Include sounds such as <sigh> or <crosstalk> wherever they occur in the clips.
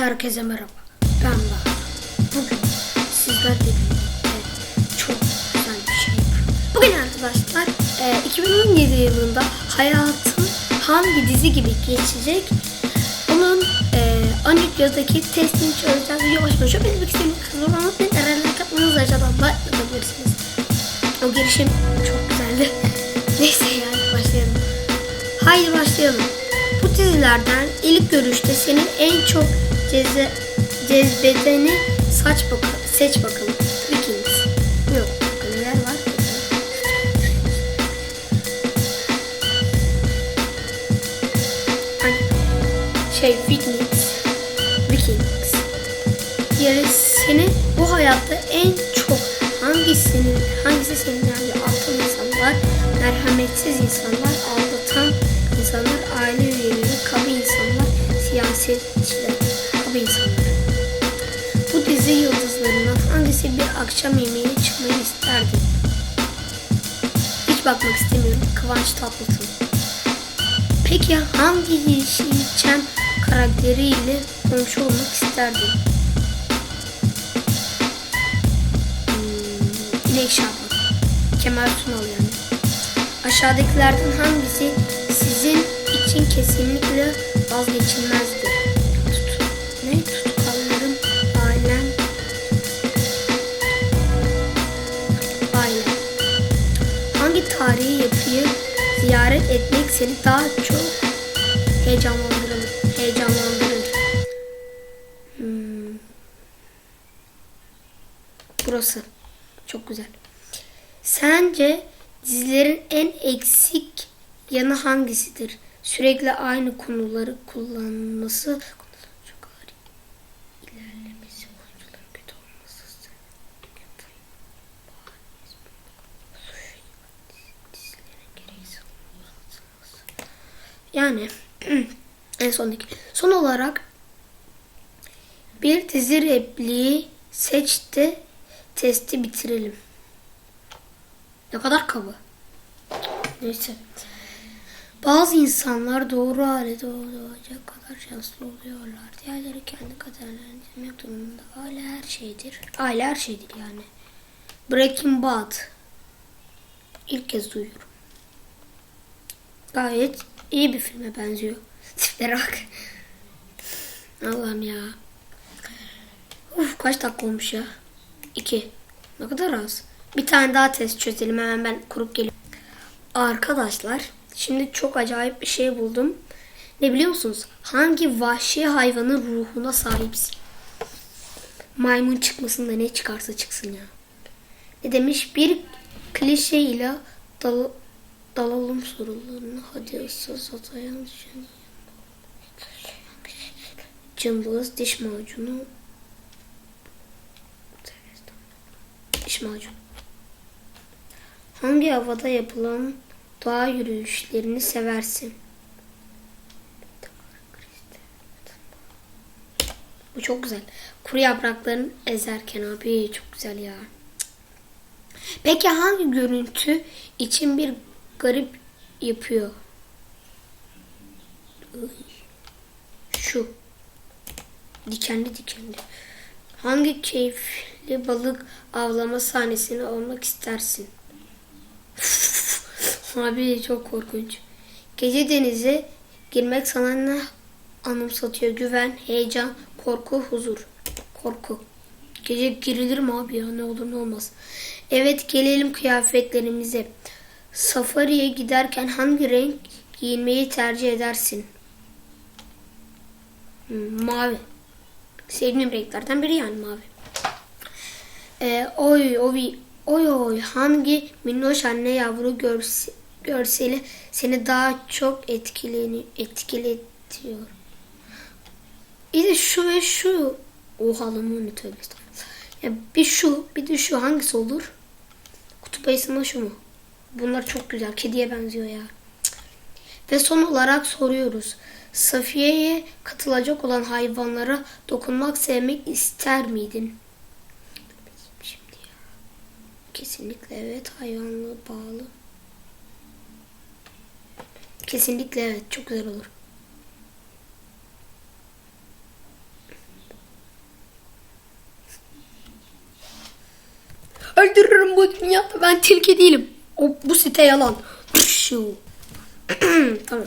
Herkese merhaba. Ben Bahar. Bugün sizlerle birlikte çok güzel bir şey yapıyorum. Bugün arkadaşlar e, 2017 yılında hayatım hangi dizi gibi geçecek onun e, Anütya'daki testini çözeceğiz. Yavaş yavaş bilmek istediğim kızı unutmayın. Eğer like atmanız aşağıdan like atabilirsiniz. O girişim çok güzeldi. <laughs> Neyse yani başlayalım. Haydi başlayalım. Bu dizilerden ilk görüşte senin en çok ceze, cezbedeni saç bakalım, seç bakalım. Vikings. Yok. Neler var? Hani şey Vikings. Vikings. Yani seni bu hayatta en çok hangisinin hangisi senin yani aptal insanlar, merhametsiz insanlar, aldatan insanlar, aile üyeleri, kaba insanlar, insanlar. Dizi yıldızlarından hangisi bir akşam yemeğine çıkmayı isterdi? Hiç bakmak istemiyorum. Kıvanç Tatlıtuğ. Peki hangi Yeşilçam karakteriyle komşu olmak isterdin? Hmm, İnek Şaban. Kemal Sunal yani. Aşağıdakilerden hangisi sizin için kesinlikle vazgeçilmezdir? Tarihi yapıyı ziyaret etmek seni daha çok heyecanlandırır? Heyecanlandırır. Hmm. Burası. Çok güzel. Sence dizilerin en eksik yanı hangisidir? Sürekli aynı konuları kullanması, Yani <clears throat> en sondaki. Son olarak bir dizi repliği seçti, testi bitirelim. Ne kadar kaba. Neyse. Bazı insanlar doğru hale doğacak kadar şanslı oluyorlar. Diğerleri kendi kaderlerini demek durumunda. Aile her şeydir. Aile her şeydir yani. Breaking Bad. İlk kez duyuyorum. Gayet iyi bir filme benziyor. Tiplere bak. Allah'ım ya. Uf kaç dakika olmuş ya? İki. Ne kadar az. Bir tane daha test çözelim hemen ben kurup geliyorum. Arkadaşlar şimdi çok acayip bir şey buldum. Ne biliyor musunuz? Hangi vahşi hayvanın ruhuna sahipsin? Maymun çıkmasın da ne çıkarsa çıksın ya. Ne demiş? Bir klişe ile dal dalalım sorularına. Hadi ıssız atayan cımbız, diş macunu, diş macunu. Hangi havada yapılan doğa yürüyüşlerini seversin? Bu çok güzel. Kuru yaprakların ezerken abi çok güzel ya. Peki hangi görüntü için bir garip yapıyor? Şu. Dikenli dikenli. Hangi keyifli balık avlama sahnesini olmak istersin? <laughs> Abi çok korkunç. Gece denize girmek sana ne anımsatıyor? Güven, heyecan, korku, huzur. Korku. Gece girilir mi abi ya? Ne olur ne olmaz. Evet gelelim kıyafetlerimize. Safari'ye giderken hangi renk giyinmeyi tercih edersin? Hmm, mavi. Sevdiğim renklerden biri yani mavi. Ee, oy oy oy oy hangi minnoş anne yavru görse, görseli seni daha çok etkileni etkiletiyor? Bir şu ve şu. Oha lan onu tövbe. Ya bir şu bir de şu hangisi olur? Kutup ayısının şu mu? Bunlar çok güzel. Kediye benziyor ya. Ve son olarak soruyoruz. Safiye'ye katılacak olan hayvanlara dokunmak, sevmek ister miydin? Şimdi ya. Kesinlikle evet. Hayvanla bağlı. Kesinlikle evet. Çok güzel olur. Öldürürüm bu dünyada. Ben tilki değilim. O, bu site yalan. <clears throat> Tamam.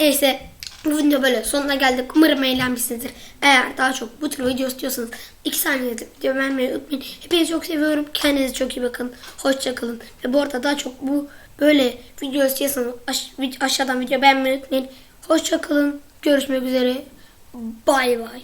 Neyse bu video böyle sonuna geldik. Umarım eğlenmişsinizdir. Eğer daha çok bu tür video istiyorsanız 2 saniyede video beğenmeyi unutmayın. Hepinizi çok seviyorum. Kendinize çok iyi bakın. Hoşçakalın. Ve bu arada daha çok bu böyle video istiyorsanız aş- aşağıdan video beğenmeyi unutmayın. Hoşçakalın. Görüşmek üzere. Bay bay.